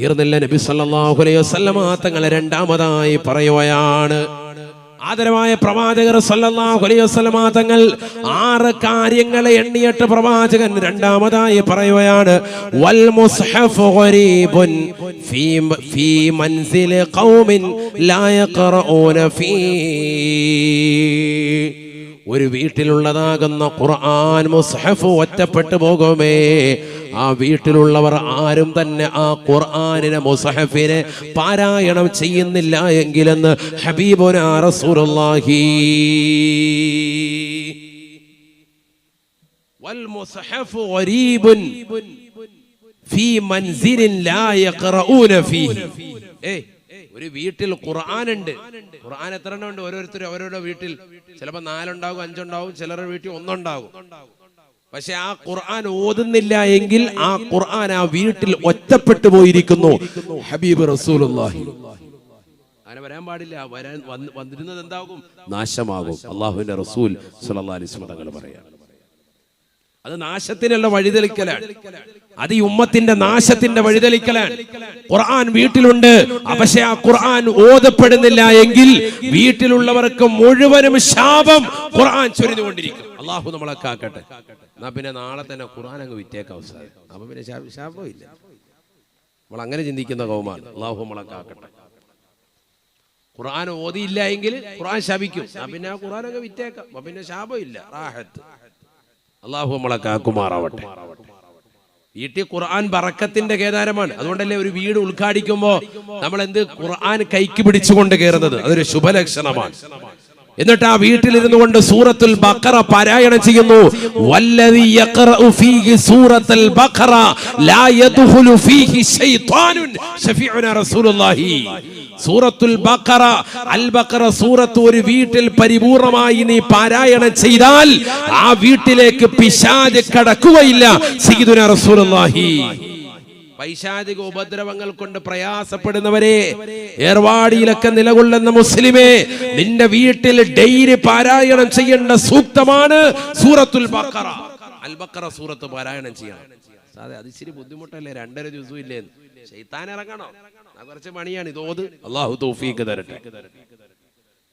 തീർന്നില്ല നബി സല്ലല്ലാഹു അലൈഹി വസല്ലമ തങ്ങളെ രണ്ടാമതായി പറയുകയാണ്. ആദരവായ പ്രവാചകർ സല്ലല്ലാഹു അലൈഹി വസല്ലമ തങ്ങൾ ആറ് കാര്യങ്ങളെ എണ്ണിയിട്ട് പ്രവാചകൻ രണ്ടാമതായി പറയുകയാണ്. വൽ മുസ്ഹഫ് ഗരീബുൻ ഫീ ഫീ മൻസിൽ ഖൗമിൻ ലാ ഫീ. ഒരു വീട്ടിലുള്ളതാകുന്ന ഖുർആൻ മുസ്ഹഫ് ഒറ്റപ്പെട്ടു പോകുമേ. ആ വീട്ടിലുള്ളവർ ആരും തന്നെ ആ ഖുർആനിനെ മുസ്ഹഫിനെ പാരായണം ചെയ്യുന്നില്ല എങ്കിലെന്ന് ഹബീബുന റസൂലുള്ളാഹി. വൽ മുസ്ഹഫ് ഗരീബുൻ ഫീ മൻസിലിൻ ലാ യഖറഊന ഫീഹി. ഏയ് ഒരു വീട്ടിൽ ഖുർആൻ ഉണ്ട് ഖുർആൻ എത്ര എണ്ണം ഉണ്ട്? ഓരോരുത്തരും അവരവരുടെ വീട്ടിൽ. ചിലപ്പോൾ നാലുണ്ടാകും അഞ്ചുണ്ടാവും ചിലരുടെ വീട്ടിൽ ഒന്നുണ്ടാകും. പക്ഷെ ആ ഖുർആൻ ഓതുന്നില്ല എങ്കിൽ ആ ഖുർആൻ ആ വീട്ടിൽ ഒറ്റപ്പെട്ടു പോയിരിക്കുന്നു. ഹബീബ് റസൂലുള്ളാഹി. അങ്ങനെ വരാൻ പാടില്ല. വരാൻ വന്ന് വന്നിരുന്നത് എന്താകും? നാശമാകും. അള്ളാഹുവിന്റെ റസൂൽ സല്ലല്ലാഹി അലൈഹി വസല്ലം തങ്ങൾ പറയാം. അത് നാശത്തിനുള്ള വഴിതെളിക്കലാണ്. അത് ഈ ഉമ്മത്തിന്റെ നാശത്തിന്റെ വഴിതെളിക്കലാണ്. ഖുർആൻ വീട്ടിലുണ്ട്. പക്ഷെ ആ ഖുർആൻ ഓതപ്പെടുന്നില്ല എങ്കിൽ വീട്ടിലുള്ളവർക്ക് മുഴുവനും ശാപം ഖുർആൻ ചൊരിഞ്ഞുകൊണ്ടിരിക്കും. അള്ളാഹു നമ്മളെ കാക്കട്ടെ. എന്നാ പിന്നെ നാളെ തന്നെ ഖുർആൻ അങ്ങ് വിറ്റേക്ക അവസാനം. അപ്പൊ പിന്നെ ശാപ- ശാപമില്ല നമ്മൾ അങ്ങനെ ചിന്തിക്കുന്ന കൗമാണ് അള്ളാഹു നമ്മളെ കാക്കട്ടെ. ഖുർആൻ ഓതിയില്ല എങ്കിൽ ഖുർആൻ ശാപിക്കും. പിന്നെ ആ ഖുർആൻ അങ്ങ് വിറ്റേക്കാം. പിന്നെ ശാപമില്ല റാഹത്ത്. അള്ളാഹു നമ്മളെ കാക്കുമാറാവട്ടെ. വീട്ടിൽ ഖുർആൻ ബറക്കത്തിന്റെ കേദാരമാണ്. അതുകൊണ്ടല്ലേ ഒരു വീട് ഉദ്ഘാടിക്കുമ്പോ നമ്മൾ എന്ത് ഖുർആൻ കൈക്ക് പിടിച്ചുകൊണ്ട് കയറുന്നത് അതൊരു ശുഭലക്ഷണമാണ്. എന്നിട്ട് ആ വീട്ടിലിരുന്നു കൊണ്ട് സൂറത്തുൽ ബഖറ പാരായണം ചെയ്യുന്നു. വല്ലദി യഖറഉ ഫീഹി സൂറത്തുൽ ബഖറ ലാ യദ്ഖുലു ഫീഹി ശൈത്വാനുൻ ശഫീഉന റസൂലുള്ളാഹി. സൂറത്തുൽ ബഖറ അൽ ബഖറ സൂറത്ത് ഒരു വീട്ടിൽ പരിപൂർണമായി നീ പാരായണം ചെയ്താൽ ആ വീട്ടിലേക്ക് പിശാച് കടക്കുകയില്ല സയ്യിദുന റസൂലുള്ളാഹി. പൈശാചിക ഉപദ്രവങ്ങൾ കൊണ്ട് പ്രയാസപ്പെടുന്നവരെ ഏർവാടിയിലൊക്കെ നിലകൊള്ളുന്ന മുസ്ലിമേ നിന്റെ വീട്ടിൽ ഡെയിലി പാരായണം ചെയ്യേണ്ട സൂക്തമാണ് സൂറത്തുൽ ബഖറ. അൽ ബഖറ സൂറത്ത് പാരായണം ചെയ്യണം. അതെ അത് ഇച്ചിരി ബുദ്ധിമുട്ടല്ലേ? രണ്ടര ദിവസം ഇല്ലേ? ശൈത്താൻ ഇറങ്ങണോ? കുറച്ച് പണിയാണ്. ഇതോത്. അള്ളാഹു തോഫീക്ക് തരട്ടെ.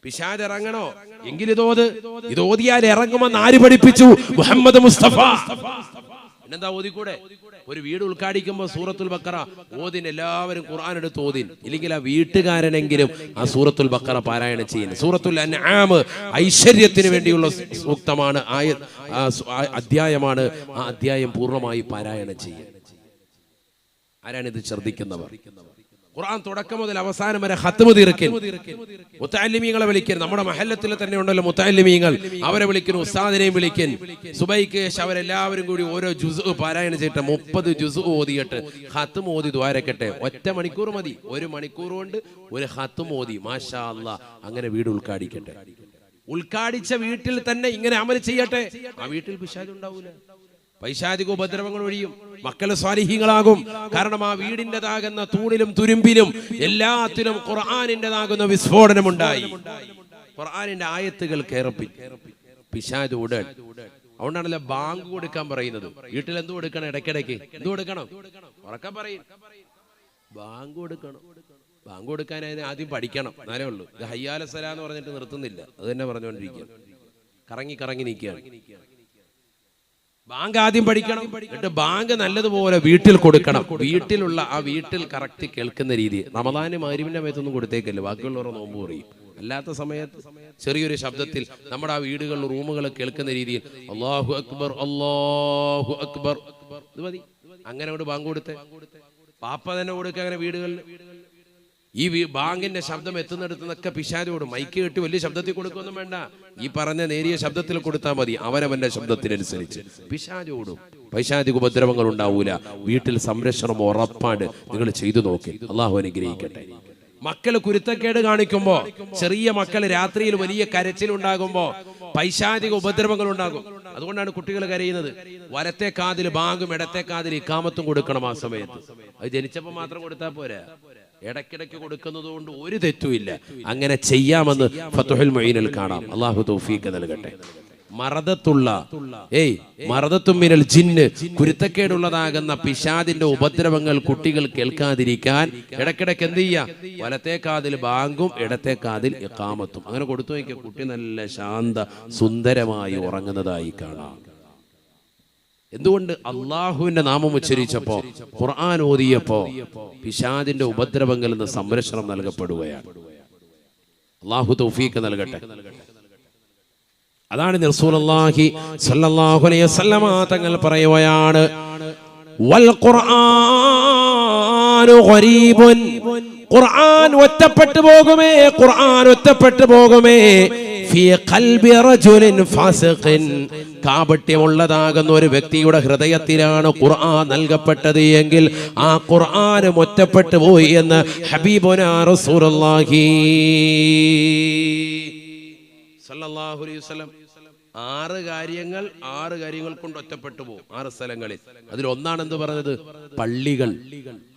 പിശാജ് ഇറങ്ങണോ? എങ്കിൽ ഇതോത്. ഇത് ഓതിയാൽ ഇറങ്ങുമെന്ന് ആര് പഠിപ്പിച്ചു? മുഹമ്മദ് മുസ്തഫ. പിന്നെന്താ ഓതിക്കൂടെ? ഒരു വീട് ഉദ്ഘാടിക്കുമ്പോൾ സൂറത്തുൽ ബക്കറ ഓതിൻ എല്ലാവരും ഖുർആൻ എടുത്ത് ഓതിൻ. ഇല്ലെങ്കിൽ ആ വീട്ടുകാരനെങ്കിലും ആ സൂറത്തുൽ ബക്കറ പാരായണം ചെയ്യുന്നു. സൂറത്തുൽ അൻആം ഐശ്വര്യത്തിന് വേണ്ടിയുള്ള സൂക്തമാണ് ആയ അധ്യായമാണ് ആ അധ്യായം പൂർണമായി പാരായണം ചെയ്യുക ആരാണിത് ശ്രദ്ധിക്കുന്നവർ? ഖുർആൻ തുടക്കം മുതൽ അവസാനം വരെ ഹത്തുമ തീർക്കൽ. മുത്താലിമീങ്ങളെ വിളിക്കൻ നമ്മുടെ മഹല്ലത്തിൽ തന്നെ ഉണ്ടല്ലോ മുത്താലിമീങ്ങൾ അവരെ വിളിക്കുന്നു ഉസ്താദിനെയും വിളിക്കൻ സുബൈക്ക് അവരെല്ലാവരും കൂടി ഓരോ ജുസ് പാരായണം ചെയ്തിട്ട് മുപ്പത് ജുസ് ഓതിയിട്ട് ഹത്തും ഓതി ദ്വാരക്കട്ടെ. ഒറ്റ മണിക്കൂർ മതി. ഒരു മണിക്കൂർ കൊണ്ട് ഒരു ഹത്തും ഓതി. മാഷാ അല്ല അങ്ങനെ വീട് ഉൾക്കാടിക്കട്ടെ. ഉൾക്കാടിച്ച വീട്ടിൽ തന്നെ ഇങ്ങനെ അമൽ ചെയ്യട്ടെ. ആ വീട്ടിൽ പിശാജ് ഉണ്ടാവൂല പൈശാചിക ഉപദ്രവങ്ങൾ ഒഴിയും. മക്കൾ സ്വാലിഹ്യങ്ങളാകും കാരണം ആ വീടിന്റെതാകുന്ന തൂണിലും തുരുമ്പിലും എല്ലാത്തിനും ഖുർആാനിന്റെതാകുന്ന വിസ്ഫോടനമുണ്ടായി. ഖുർആാനിന്റെ ആയത്തുകൾ കേറപ്പി പിശാജ് ഉടൻ. അതുകൊണ്ടാണല്ലോ ബാങ്ക് കൊടുക്കാൻ പറയുന്നത്. വീട്ടിൽ എന്ത് കൊടുക്കണം ഇടയ്ക്കിടയ്ക്ക്? എന്ത് കൊടുക്കണം? ഉറക്കം പറയും. ബാങ്ക് കൊടുക്കണം. ബാങ്ക് കൊടുക്കാൻ അതിന് ആദ്യം പഠിക്കണം. എന്നാലേ ഉള്ളൂ. ഇത് ഹയ്യാല സല എന്ന് പറഞ്ഞിട്ട് നിർത്തുന്നില്ല. അത് തന്നെ പറഞ്ഞുകൊണ്ടിരിക്കുക കറങ്ങി കറങ്ങി നിൽക്കുകയാണ്. ബാങ്ക് ആദ്യം പഠിക്കണം. എന്നിട്ട് ബാങ്ക് നല്ലതുപോലെ വീട്ടിൽ കൊടുക്കണം. വീട്ടിലുള്ള ആ വീട്ടിൽ കറക്റ്റ് കേൾക്കുന്ന രീതി. റമദാന് മാരിവിന്റെ മേത്തൊന്നും കൊടുത്തേക്കല്ലേ? ബാക്കിയുള്ളവർ നോമ്പ് പറയും അല്ലാത്ത സമയത്ത് ചെറിയൊരു ശബ്ദത്തിൽ നമ്മുടെ ആ വീടുകളിൽ റൂമുകൾ കേൾക്കുന്ന രീതിയിൽ അള്ളാഹു അക്ബർ അള്ളാഹു അക്ബർ. അങ്ങനെ അങ്ങോട്ട് ബാങ്ക് കൊടുത്തേ. പാപ്പ തന്നെ കൊടുക്കുക അങ്ങനെ വീടുകളിൽ. ഈ ബാങ്കിന്റെ ശബ്ദം എത്തുന്നിടത്തുനിന്നൊക്കെ പിശാരോട് മൈക്ക് കെട്ടി വലിയ ശബ്ദത്തിൽ കൊടുക്കൊന്നും വേണ്ട. ഈ പറഞ്ഞ നേരിയ ശബ്ദത്തിൽ കൊടുത്താൽ മതി അവനവന്റെ ശബ്ദത്തിനനുസരിച്ച്. പിശാചോടും പൈശാചിക ഉപദ്രവങ്ങൾ ഉണ്ടാവൂല. വീട്ടിൽ സംരക്ഷണം ഉറപ്പാണ് നിങ്ങൾ ചെയ്തു നോക്കി. അള്ളാഹു അനുഗ്രഹിക്കട്ടെ. മക്കൾ കുരുത്തക്കേട് കാണിക്കുമ്പോ ചെറിയ മക്കൾ രാത്രിയിൽ വലിയ കരച്ചിലുണ്ടാകുമ്പോ പൈശാചിക ഉപദ്രവങ്ങൾ ഉണ്ടാകും. അതുകൊണ്ടാണ് കുട്ടികൾ കരയുന്നത്. വലത്തെ കാതിൽ ബാങ്കും ഇടത്തെ കാതിൽ ഇക്കാമത്തും കൊടുക്കണം ആ സമയത്ത്. അത് ജനിച്ചപ്പോ മാത്രം കൊടുത്താൽ പോരാ. ഇടയ്ക്കിടയ്ക്ക് കൊടുക്കുന്നത് കൊണ്ട് ഒരു തെറ്റുമില്ല അങ്ങനെ ചെയ്യാമെന്ന് ഫത്തുഹുൽ മൊയ്നിൽ കാണാം. അള്ളാഹു തൗഫീഖ് നൽകട്ടെ. മറദത്തുള്ള ഏയ് മറദത്തുമ്മിനൽ ജിന്ന് കുരുത്തക്കേടുള്ളതാകുന്ന പിശാദിന്റെ ഉപദ്രവങ്ങൾ കുട്ടികൾ കേൾക്കാതിരിക്കാൻ ഇടക്കിടക്ക് എന്ത് ചെയ്യാം? വലത്തെ കാതിൽ ബാങ്കും ഇടത്തെ കാതിൽ ഇക്കാമത്തും അങ്ങനെ കൊടുത്തു നോക്കിയ കുട്ടി നല്ല ശാന്ത സുന്ദരമായി ഉറങ്ങുന്നതായി കാണാം. എന്തുകൊണ്ട് അള്ളാഹുവിന്റെ നാമം ഉച്ചരിച്ചപ്പോ ഖുർആൻ ഓതിയപ്പോ പിശാദിന്റെ ഉപദ്രവങ്ങളിൽ നിന്ന് സംരക്ഷണം നൽകപ്പെടുകയാണ്. അള്ളാഹു തൗഫീഖ് നൽകട്ടെ. അതാണ് സ്വല്ലല്ലാഹു അലൈഹി വസല്ലമ തങ്ങൾ പറയുകയാണ് വൽ ഖുർആനു ഖുർആൻ ഒറ്റപ്പെട്ടു പോകുമേ ഖുർആൻ ഒറ്റപ്പെട്ടു പോകുമേ. കാപട്യമുള്ളതാകുന്ന ഒരു വ്യക്തിയുടെ ഹൃദയത്തിലാണ് ഖുർആൻ നൽകപ്പെട്ടത് എങ്കിൽ ആ ഖുർആൻ ഒറ്റപ്പെട്ടു പോയി എന്ന് ഹബീബുന റസൂലുള്ളാഹി. സല്ലല്ലാഹു അലൈഹി വസല്ലം. ആറ് കാര്യങ്ങൾ ആറ് കാര്യങ്ങൾ കൊണ്ട് ഒറ്റപ്പെട്ടു പോകും ആറ് സ്ഥലങ്ങളിൽ. അതിൽ ഒന്നാണ് എന്ത് പറഞ്ഞത് പള്ളികൾ.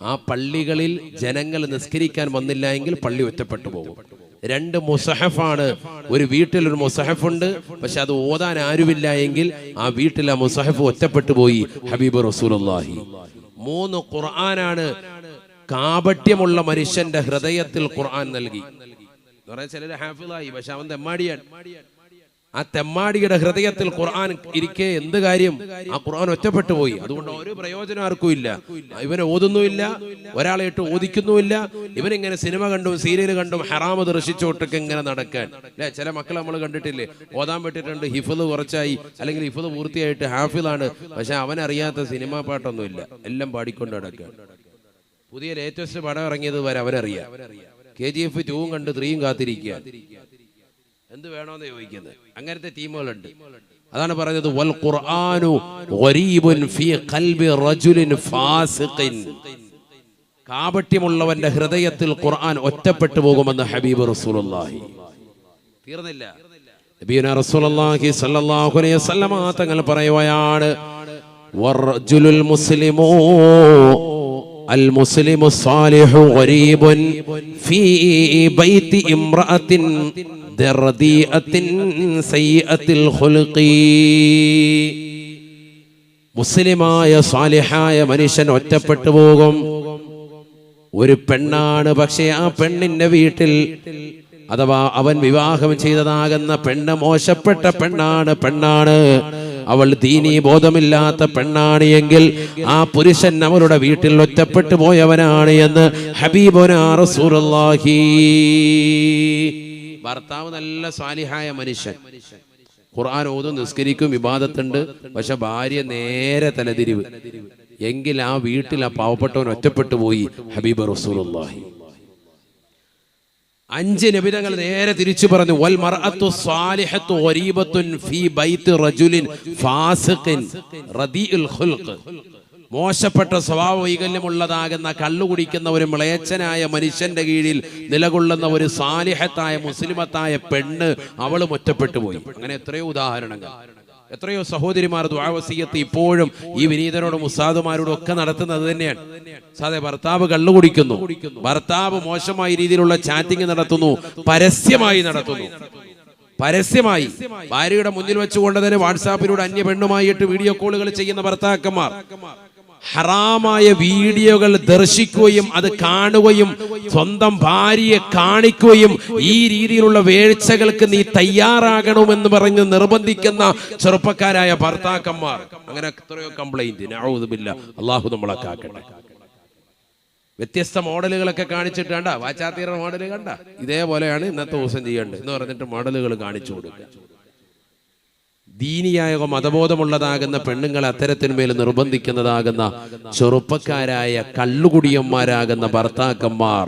ആ പള്ളികളിൽ ജനങ്ങൾ നിസ്കരിക്കാൻ വന്നില്ല എങ്കിൽ പള്ളി ഒറ്റപ്പെട്ടു പോകും രണ്ട് മുസഹഫാണ്. ഒരു വീട്ടിൽ ഒരു മുസഹഫുണ്ട്. പക്ഷെ അത് ഓതാൻ ആരുമില്ല എങ്കിൽ ആ വീട്ടിൽ ആ മുസഹഫ് ഒറ്റപ്പെട്ടു പോയി. ഹബീബ് റസൂലുള്ളാഹി. മൂന്ന് ഖുർആനാണ് കാപട്യമുള്ള മനുഷ്യന്റെ ഹൃദയത്തിൽ ഖുർആൻ നൽകി. ചിലര് ഹാഫിളായി പക്ഷെ അവൻ തെമ്മാടിയാണ്. ആ തെമ്മാടിയുടെ ഹൃദയത്തിൽ ഖുർആൻ ഇരിക്കെ എന്ത് കാര്യം? ആ ഖുർആൻ ഒറ്റപ്പെട്ടു പോയി അതുകൊണ്ട് ഒരു പ്രയോജനം ആർക്കും ഇല്ല. ഇവനെ ഓതുന്നുമില്ല ഒരാളെ ഇട്ട് ഓദിക്കുന്നുമില്ല. ഇവനിങ്ങനെ സിനിമ കണ്ടും സീരിയൽ കണ്ടും ഹറാമ് ദർശിച്ചോട്ടൊക്കെ ഇങ്ങനെ നടക്കാൻ. അല്ലെ? ചില മക്കൾ നമ്മൾ കണ്ടിട്ടില്ലേ? ഓതാൻ പറ്റിയിട്ടുണ്ട് ഹിഫത് കുറച്ചായി. അല്ലെങ്കിൽ ഹിഫത് പൂർത്തിയായിട്ട് ഹാഫിലാണ് പക്ഷെ അവനറിയാത്ത സിനിമാ പാട്ടൊന്നുമില്ല. എല്ലാം പാടിക്കൊണ്ട് നടക്കുക പുതിയ ലേറ്റസ്റ്റ് പടം ഇറങ്ങിയത് വരെ അവനറിയാം. കെ ജി എഫ് ടൂവും കണ്ട് ത്രീയും കാത്തിരിക്കുക എന്ത് വേണോന്ന് ചോദിക്കുന്നത് അങ്ങനത്തെ ടീമുകളുണ്ട്. അതാണ് പറഞ്ഞത് വൽ ഖുർആനു ഗരീബുൻ ഫീ ഖൽബി റജുലിൻ ഫാസിഖിൻ. കാപട്യമുള്ളവന്റെ ഹൃദയത്തിൽ ഖുർആൻ ഒറ്റപ്പെട്ടു പോകുമെന്ന് ഹബീബ് റസൂലുള്ളാഹി. തീർന്നില്ല. നബിയുന റസൂലുള്ളാഹി സ്വല്ലല്ലാഹു അലൈഹി വസല്ലമ തങ്ങൾ പറയുകയാണ് മുസ്ലിമൂ المسلم الصالح غريب في بيت امرأة رديئة سيئة الخلق മുസ്ലിമായ സാലിഹായ മനുഷ്യൻ ഒറ്റപ്പെട്ടു പോകും ഒരു പെണ്ണാണ് പക്ഷേ ആ പെണ്ണിന്റെ വീട്ടിൽ അഥവാ അവൻ വിവാഹം ചെയ്തതാകുന്ന പെണ്ണ് മോശപ്പെട്ട പെണ്ണാണ് പെണ്ണാണ് അവൾ ദീനീ ബോധമില്ലാത്ത പെണ്ണാണ് എങ്കിൽ ആ പുരുഷൻ അവളുടെ വീട്ടിൽ ഒറ്റപ്പെട്ടു പോയവനാണ് എന്ന് ഹബീബുനാ റസൂലുള്ളാഹി. ഭർത്താവ് നല്ല സ്വാലിഹായ മനുഷ്യൻ. ഖുർആൻ ഓതും നിസ്കരിക്കും വിവാദത്തുണ്ട് പക്ഷെ ഭാര്യ നേരെ തലതിരിവ്. എങ്കിൽ ആ വീട്ടിൽ ആ പാവപ്പെട്ടവൻ ഒറ്റപ്പെട്ടു പോയി ഹബീബ് റസൂലുള്ളാഹി. അഞ്ച് നബിതങ്ങൾ നേരെ തിരിച്ചു പറഞ്ഞു വൽ മർഅത്തു സാലിഹത്തു ഗരീബത്തുൻ ഫീ ബൈത്ത് റജുലിൻ ഫാസിഖിൻ റദീഉൽ ഖുൽഖ്. മോശപ്പെട്ട സ്വഭാവ വൈകല്യമുള്ളതാകുന്ന കള്ളു കുടിക്കുന്ന ഒരു മ്ലേച്ഛനായ മനുഷ്യന്റെ കീഴിൽ നിലകൊള്ളുന്ന ഒരു സാലിഹത്തായ മുസ്ലിമത്തായ പെണ്ണ് അവളും ഒറ്റപ്പെട്ടു പോയി. അങ്ങനെ എത്രയോ ഉദാഹരണങ്ങൾ. എത്രയോ സഹോദരിമാർ ദ്വാവസീയത്ത് ഇപ്പോഴും ഈ വിനീതനോടും ഉസ്താദുമാരോടും ഒക്കെ നടത്തുന്നത് തന്നെയാണ്. സാധെ ഭർത്താവ് കള്ളു കുടിക്കുന്നു. ഭർത്താവ് മോശമായ രീതിയിലുള്ള ചാറ്റിംഗ് നടത്തുന്നു. പരസ്യമായി നടത്തുന്നു. പരസ്യമായി. ഭാര്യയുടെ മുന്നിൽ വെച്ചുകൊണ്ട് തന്നെ വാട്സാപ്പിലൂടെ അന്യ പെണ്ണുമായിട്ട് വീഡിയോ കോളുകൾ ചെയ്യുന്ന ഭർത്താക്കന്മാർ. ഹറാമായ വീഡിയോകൾ ദർശിക്കുകയും അത് കാണുകയും സ്വന്തം ഭാര്യയെ കാണിക്കുകയും ഈ രീതിയിലുള്ള വേഴ്ചകൾക്ക് നീ തയ്യാറാകണമെന്ന് പറഞ്ഞ് നിർബന്ധിക്കുന്ന ചെറുപ്പക്കാരായ ഭർത്താക്കന്മാർ. അങ്ങനെ എത്രയോ കംപ്ലൈന്റ് അള്ളാഹു നമ്മളെ കാക്കട്ടെ. വ്യത്യസ്ത മോഡലുകളൊക്കെ കാണിച്ചിട്ട് കണ്ട? വാച്ചാത്തീറ മോഡൽ കണ്ട? ഇതേപോലെയാണ് ഇന്നത്തെ ദിവസം ചെയ്യേണ്ടത്. എന്ന് പറഞ്ഞിട്ട് മോഡലുകൾ കാണിച്ചു കൊടുക്കുക. ദീനിയായ മതബോധമുള്ളതാകുന്ന പെണ്ണുങ്ങളെ അത്തരത്തിന്മേൽ നിർബന്ധിക്കുന്നതാകുന്ന ചെറുപ്പക്കാരായ കള്ളുകുടിയന്മാരാകുന്ന ഭർത്താക്കന്മാർ.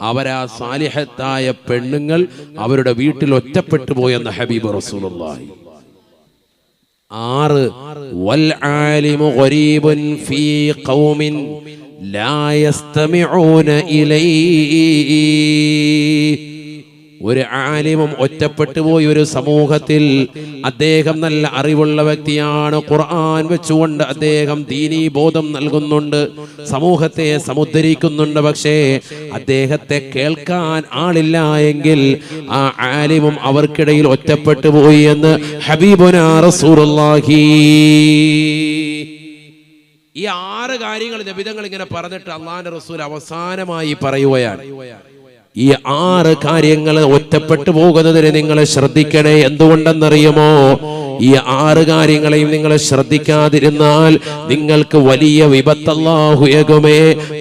അവരാ സാലിഹത്തായ പെണ്ണുങ്ങൾ അവരുടെ വീട്ടിൽ ഒറ്റപ്പെട്ടു പോയെന്ന ഹബീബ് റസൂലുള്ളാഹി. ആറ് വൽ ആലിമു ഖരീബുൻ ഫീ ഖൗമിൻ ലാ യസ്തമിഊന ഇലൈഹി ഒരു ആലിമും ഒറ്റപ്പെട്ടു പോയി ഒരു സമൂഹത്തിൽ അദ്ദേഹം നല്ല അറിവുള്ള വ്യക്തിയാണ്. ഖുർആൻ വെച്ചുകൊണ്ട് അദ്ദേഹം ദീനീ ബോധം നൽകുന്നുണ്ട്. സമൂഹത്തെ സമുദ്ധരിക്കുന്നുണ്ട്. പക്ഷേ അദ്ദേഹത്തെ കേൾക്കാൻ ആളില്ല എങ്കിൽ ആ ആലിമും അവർക്കിടയിൽ ഒറ്റപ്പെട്ടു പോയി എന്ന് ഹബീബുനാ റസൂലുള്ളാഹി. ഈ ആറ് കാര്യങ്ങൾ നബിതങ്ങൾ ഇങ്ങനെ പറഞ്ഞിട്ട് അള്ളാന്റെ റസൂൽ അവസാനമായി പറയുകയാണ്. ഈ ആറ് കാര്യങ്ങൾ ഒറ്റപ്പെട്ടു പോകുന്നതിന് നിങ്ങൾ ശ്രദ്ധിക്കണേ. എന്തുകൊണ്ടെന്നറിയുമോ? ഈ ആറ് കാര്യങ്ങളെയും നിങ്ങൾ ശ്രദ്ധിക്കാതിരുന്നാൽ നിങ്ങൾക്ക് വലിയ വിപത്ത് അള്ളാഹു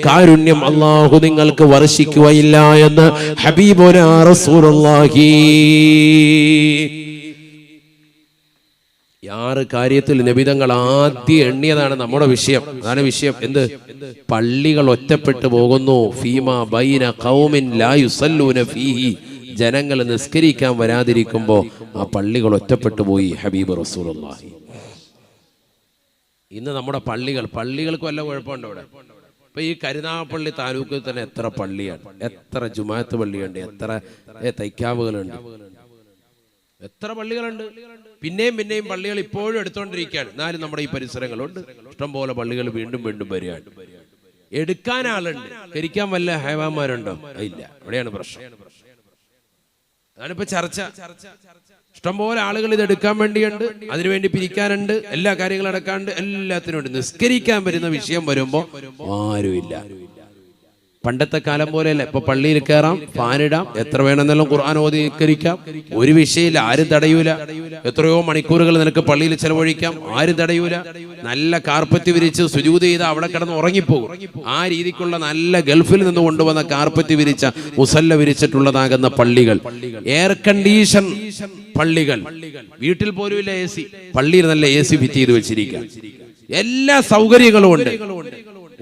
കാരുണ്യം അള്ളാഹു നിങ്ങൾക്ക് വർഷിക്കുകയില്ല എന്ന് ഹബീബുനാ റസൂലുള്ളാഹി. ആറ് കാര്യത്തിൽ നിബിതങ്ങൾ ആദ്യം എണ്ണിയതാണ് നമ്മുടെ വിഷയം. അതാണ് വിഷയം. എന്ത്? പള്ളികൾ ഒറ്റപ്പെട്ടു പോകുന്നു. ഫീമ ബൈന കൗമിൻ ലാ യുസല്ലൂന ഫീഹി. ജനങ്ങൾ നിസ്കരിക്കാൻ വരാതിരിക്കുമ്പോൾ ആ പള്ളികൾ ഒറ്റപ്പെട്ടു പോയി ഹബീബ് റസൂലുള്ളാഹി. ഇന്ന് നമ്മുടെ പള്ളികൾ പള്ളികൾക്ക് വല്ല കുഴപ്പമുണ്ടോ ഇവിടെ? ഇപ്പൊ ഈ കരുനാഗപ്പള്ളി താലൂക്കിൽ തന്നെ എത്ര പള്ളിയാണ്? എത്ര ജുമാത്ത് പള്ളിയുണ്ട്? എത്ര തൈക്കാവുകളുണ്ട്? എത്ര പള്ളികളുണ്ട്? പിന്നെയും പിന്നെയും പള്ളികൾ ഇപ്പോഴും എടുത്തുകൊണ്ടിരിക്കുകയാണ് എന്നാലും നമ്മുടെ ഈ പരിസരങ്ങളുണ്ട്. ഇഷ്ടംപോലെ പള്ളികൾ വീണ്ടും വീണ്ടും വരികയാണ്. എടുക്കാൻ ആളുണ്ട്. കരിക്കാൻ വല്ല ഹൈവാന്മാരുണ്ടോ? ഇല്ല. അവിടെയാണ് പ്രശ്നം. അതാണിപ്പോ ചർച്ച. ഇഷ്ടംപോലെ ആളുകൾ ഇത് എടുക്കാൻ വേണ്ടിയുണ്ട്. അതിനുവേണ്ടി പിരിക്കാനുണ്ട്. എല്ലാ കാര്യങ്ങളും അടക്കാണ്ട് എല്ലാത്തിനും ഉണ്ട്. നിസ്കരിക്കാൻ വരുന്ന വിഷയം വരുമ്പോ ആരുമില്ല. പണ്ടത്തെ കാലം പോലെയല്ല. ഇപ്പൊ പള്ളിയിൽ കയറാം ഫാനിടാം എത്ര വേണമെന്നെല്ലാം ഖുർആൻ ഓതി നിസ്കരിക്കാം ഒരു വിഷയമില്ല ആരും തടയൂല. എത്രയോ മണിക്കൂറുകൾ നിനക്ക് പള്ളിയിൽ ചെലവഴിക്കാം ആരും തടയൂല. നല്ല കാർപ്പറ്റ് വിരിച്ച് സുജൂത് ചെയ്ത് അവിടെ കിടന്ന് ഉറങ്ങിപ്പോകും. ആ രീതിക്കുള്ള നല്ല ഗൾഫിൽ നിന്ന് കൊണ്ടുവന്ന കാർപ്പറ്റ് വിരിച്ച മുസല്ല വിരിച്ചിട്ടുള്ളതാകുന്ന പള്ളികൾ. എയർ കണ്ടീഷൻ പള്ളികൾ. വീട്ടിൽ പോലും ഇല്ല എ സി പള്ളിയിൽ നല്ല എ സി ഫിറ്റ് ചെയ്ത് വെച്ചിരിക്കുക. എല്ലാ സൗകര്യങ്ങളും ഉണ്ട്.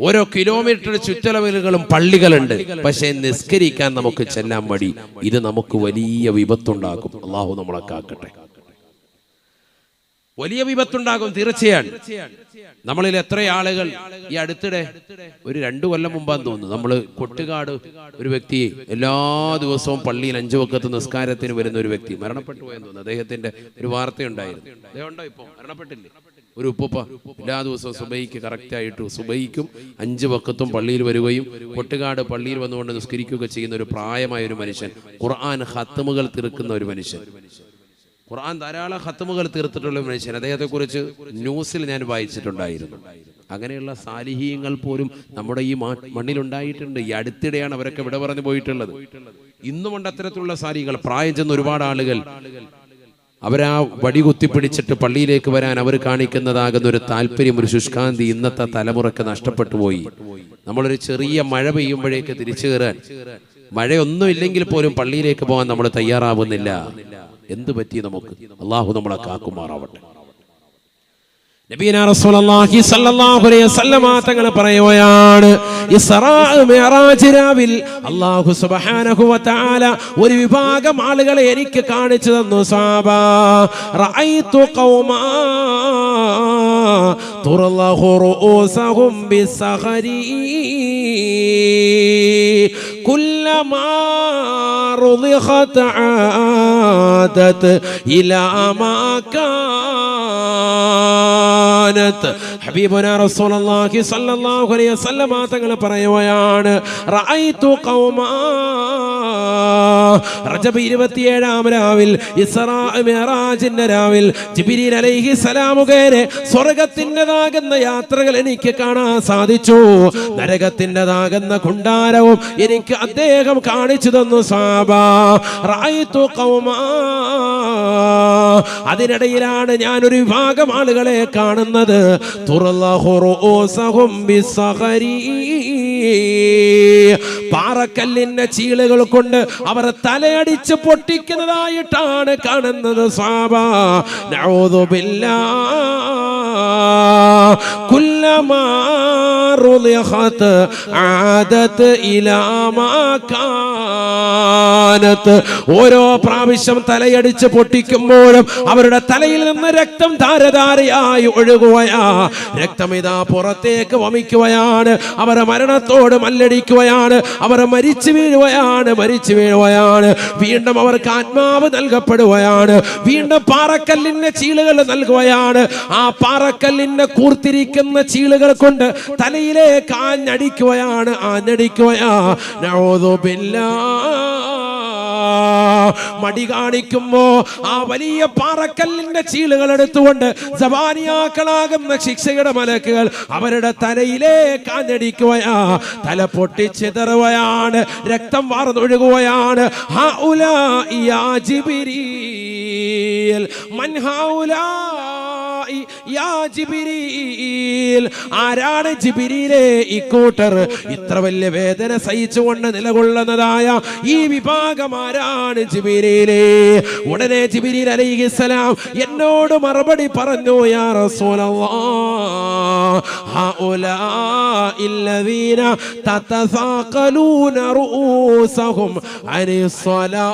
ഓരോ കിലോമീറ്റർ ചുറ്റളവുകളും പള്ളികളുണ്ട്. പക്ഷെ നിസ്കരിക്കാൻ നമുക്ക് ചെല്ലാൻ മടി. ഇത് നമുക്ക് വലിയ വിപത്തുണ്ടാക്കും. അള്ളാഹു നമ്മളെ കാക്കട്ടെ. വലിയ വിപത്തുണ്ടാകും തീർച്ചയാണ് നമ്മളിൽ എത്ര ആളുകൾ ഈ അടുത്തിടെ ഒരു രണ്ടു കൊല്ലം മുമ്പാന്ന് തോന്നുന്നു. നമ്മൾ കൊട്ടുകാട് ഒരു വ്യക്തി എല്ലാ ദിവസവും പള്ളിയിൽ അഞ്ചു വക്കത്ത് നിസ്കാരത്തിന് വരുന്ന ഒരു വ്യക്തി മരണപ്പെട്ടു പോയെന്ന് തോന്നുന്നു. അദ്ദേഹത്തിന്റെ ഒരു വാർത്തയുണ്ടായിരുന്നു അദ്ദേഹം ഉണ്ടോ ഇപ്പൊ? മരണപ്പെട്ടില്ലേ? ഒരു ഉപ്പുപ്പ എല്ലാ ദിവസവും സുബൈക്ക് കറക്റ്റായിട്ട് സുബൈക്കും അഞ്ച് വക്കത്തും പള്ളിയിൽ വരികയും കൊട്ടുകാട് പള്ളിയിൽ വന്നുകൊണ്ട് നിസ്കരിക്കുകയൊക്കെ ചെയ്യുന്ന ഒരു പ്രായമായ ഒരു മനുഷ്യൻ. ഖുർആൻ ഹത്തമുകൾ തീർക്കുന്ന ഒരു മനുഷ്യൻ. ഖുർആൻ ധാരാളം ഹത്തമുകൾ തീർത്തിട്ടുള്ള മനുഷ്യൻ. അദ്ദേഹത്തെക്കുറിച്ച് ന്യൂസിൽ ഞാൻ വായിച്ചിട്ടുണ്ടായിരുന്നു. അങ്ങനെയുള്ള സാലിഹീയങ്ങൾ പോലും നമ്മുടെ ഈ മണ്ണിലുണ്ടായിട്ടുണ്ട് ഈ അടുത്തിടെയാണ് അവരൊക്കെ ഇവിടെ പറഞ്ഞു പോയിട്ടുള്ളത്. ഇന്നുമുണ്ട് അത്തരത്തിലുള്ള സാലിഹികൾ പ്രായം ചെന്ന ഒരുപാട് ആളുകൾ അവരാ വടി കുത്തിപ്പിടിച്ചിട്ട് പള്ളിയിലേക്ക് വരാൻ അവർ കാണിക്കുന്നതാകുന്ന ഒരു താല്പര്യം ഒരു ശുഷ്കാന്തി ഇന്നത്തെ തലമുറയ്ക്ക് നഷ്ടപ്പെട്ടു പോയി. നമ്മളൊരു ചെറിയ മഴ പെയ്യുമ്പോഴേക്ക് തിരിച്ചു കയറാൻ. മഴയൊന്നും ഇല്ലെങ്കിൽ പോലും പള്ളിയിലേക്ക് പോകാൻ നമ്മൾ തയ്യാറാവുന്നില്ല. എന്ത് പറ്റി നമുക്ക്? അള്ളാഹു നമ്മളെ കാക്കുമാറാവട്ടെ നബീന റസൂലുള്ളാഹി സ്വല്ലല്ലാഹു അലൈഹി വസല്ലമ ഒരു വിഭാഗം ആളുകളെ എനിക്ക് കാണിച്ചു തന്നു സാബാ. തുറല്ലഹു റൂസഹും ബിസഖരി കുല്ലമാ رضخت عادت إلى ما كانت حبيبنا رسول الله صلى الله عليه وسلم തങ്ങൾ പറയുകയാണ് റഅയ്തു ഖൗമാ റജബ് ഇരുപത്തിയേഴാം രാവിൽ ഇസ്രാജിന്റെ രാവിൽ ജിബ്രീൽ അലൈഹി സലാമുകേരെ സ്വർഗത്തിന്റെതാകുന്ന യാത്രകൾ എനിക്ക് കാണാൻ സാധിച്ചു. നരകത്തിന്റെതാകുന്ന കുണ്ടാരവും എനിക്ക് അദ്ദേഹം കാണിച്ചു തന്നു സാബാ. റഅയ്തു ഖൗമാ. അതിനിടയിലാണ് ഞാൻ ഒരു വിഭാഗം ആളുകളെ കാണുന്നത്. പാറക്കല്ലിന്റെ ചീളുകൾ കൊണ്ട് അവർ തലയടിച്ച് പൊട്ടിക്കുന്നതായിട്ടാണ് കാണുന്നത് സാബാ. كلما رضخت عادت إلى ما كانت ഓരോ പ്രാവശ്യം തലയടിച്ച് പൊട്ടിക്കുമ്പോഴും അവരുടെ തലയിൽ നിന്ന് രക്തം ധാരധാരയായി ഒഴുകുകയാ രക്തം ഇതാ പുറത്തേക്ക് വമിക്കുകയാണ് അവരെ മരണത്തോട് മല്ലടിക്കുകയാണ് അവർ മരിച്ചു വീഴുകയാണ് മരിച്ചു വീഴുകയാണ് വീണ്ടും അവർക്ക് ആത്മാവ് നൽകപ്പെടുകയാണ് വീണ്ടും പാറക്കല്ലിന്റെ ചീളുകൾ നൽകുകയാണ് ആ പാറക്കല്ലിന്റെ കൂർത്തിരിക്കുന്ന ചീളുകൾ കൊണ്ട് തലയിലേക്ക് ആഞ്ഞടിക്കുകയാണ് ആഞ്ഞടിക്കുകയാ. നഊദുബില്ലാ മടി കാണിക്കുമ്പോ ആ വലിയ പാറക്കല്ലിന്റെ ചീളുകൾ എടുത്തുകൊണ്ട് ജവാനിയാക്കളാകുന്ന ശിക്ഷയുടെ മലക്കുകൾ അവരുടെ തലയിലേക്ക് ആഞ്ഞടിക്കുകയാ തല പൊട്ടിച്ചിതറുകയാണ് രക്തം വാർന്നൊഴുകുകയാണ്. ആരാണ് ജിബിരിയിലെ ഇക്കൂട്ടർ ഇത്ര വലിയ വേദന സഹിച്ചുകൊണ്ട് നിലകൊള്ളുന്നതായ ഈ വിഭാഗം ആരാണ് ജിബിരിയിലെ ഉടനെ ജിബിരിൽ അലൈഹിസ്സലാം എന്നോട് മറുപടി പറഞ്ഞു യാ റസൂലല്ലാഹ് തതസാഖലൂന റൂസഹും അനിസ്സലാ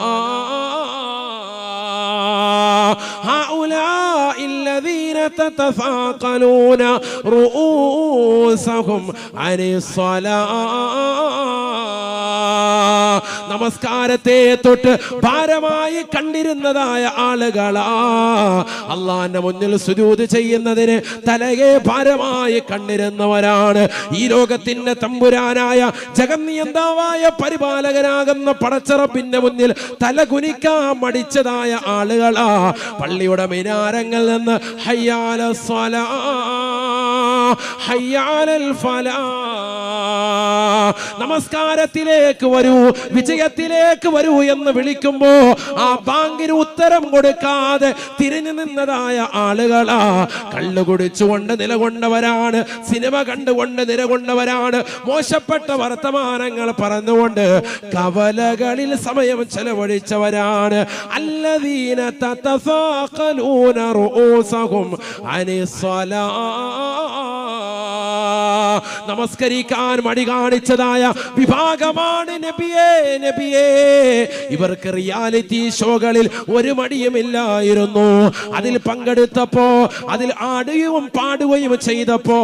هؤلاء الذين تتثاقلون رؤوسهم عن الصلاة നമസ്കാരത്തെ തൊട്ട് ഭാരമായി കണ്ടിരുന്നതായ ആളുകളാ. അള്ളാന്റെ മുന്നിൽ സുജൂത് ചെയ്യുന്നതിന് തലകെ ഭാരമായി കണ്ടിരുന്നവരാണ് ഈ ലോകത്തിന്റെ തമ്പുരാനായ ജഗന്നിയന്താവായ പരിപാലകനാകുന്ന പടച്ചറപ്പിന്റെ മുന്നിൽ തല കുനിക്കാൻ മടിച്ചതായ ആളുകളാ. പള്ളിയുടെ മിനാരങ്ങൾ നിന്ന് ഹയ്യാല സ്വലാ. നമസ്കാരത്തിലേക്ക് വരൂ വിജയത്തിലേക്ക് വരൂ എന്ന് വിളിക്കുമ്പോ ആ ബാങ്കിന് ഉത്തരം കൊടുക്കാതെ തിരിഞ്ഞു നിന്നതായ ആളുകളാ. കള്ളു കുടിച്ചുകൊണ്ട് നിലകൊണ്ടവരാണ് സിനിമ കണ്ടുകൊണ്ട് നിലകൊണ്ടവരാണ് മോശപ്പെട്ട വർത്തമാനങ്ങൾ പറഞ്ഞുകൊണ്ട് കവലകളിൽ സമയം ചെലവഴിച്ചവരാണ്. അല്ലദീന തതസാഖലൂന റൂസഹും അനിസ്സലാ നമസ്കരിക്കാൻ മടി കാണിച്ചതായ വിഭാഗമാണ് നബിയേ നബിയേ. ഇവർക്ക് റിയാലിറ്റി ഷോകളിൽ ഒരു മടിയുമില്ലായിരുന്നു. അതിൽ പങ്കെടുത്തപ്പോ അതിൽ ആടുകയും പാടുകയും ചെയ്തപ്പോ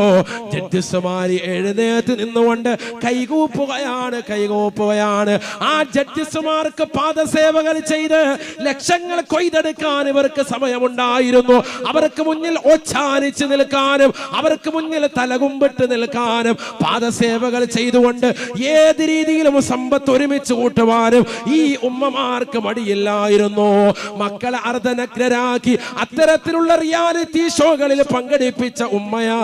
ജഡ്ജസുമാര് എഴുന്നേറ്റ് നിന്നുകൊണ്ട് കൈകൂപ്പുകയാണ് കൈകൂപ്പുകയാണ്. ആ ജഡ്ജസുമാർക്ക് പാദസേവകൾ ചെയ്ത് ലക്ഷങ്ങൾ കൊയ്തെടുക്കാൻ ഇവർക്ക് സമയമുണ്ടായിരുന്നു. അവർക്ക് മുന്നിൽ ഓച്ചാനിച്ച് നിൽക്കാനും അവർക്ക് മുന്നിൽ തലകുമ്പിട്ട് നിൽക്കാനും പാദസേവകൾ ചെയ്തുകൊണ്ട് ഏത് രീതിയിലും സമ്പത്ത് ഒരുമിച്ച് കൂട്ടുവാനും ഈ ഉമ്മമാർക്ക് മടിയില്ലായിരുന്നു. മക്കളെ അർദ്ധനഗ്നരാക്കി അത്തരത്തിലുള്ള റിയാലിറ്റി ഷോകളിൽ പങ്കെടുപ്പിച്ച ഉമ്മയാ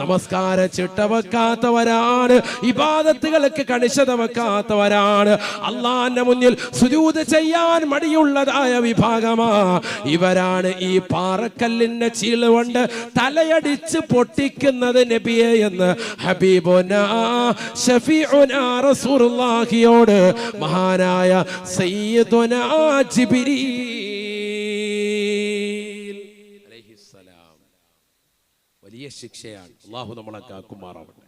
നമസ്കാര ചിട്ട വെക്കാത്തവരാണ് ഇബാദത്തുകൾക്ക് കണിശത വെക്കാത്തവരാണ് അള്ളാന്റെ മുന്നിൽ സുജൂത് ചെയ്യാൻ മടിയുള്ളതായ വിഭാഗമാ. ഇവരാണ് ഈ പാറക്കല്ലിന്റെ ചീളുകൊണ്ട് തലയടിച്ച് തലയടിച്ച് പൊട്ടിക്കുന്നത് നബിയെ എന്ന്. റസൂലുള്ളാഹിയോട് മഹാനായ സയ്യിദുന അലൈഹിസ്സലാം. വലിയ ശിക്ഷയാണ്. അള്ളാഹു നമ്മളെ കാക്കുമാറാവട്ടെ.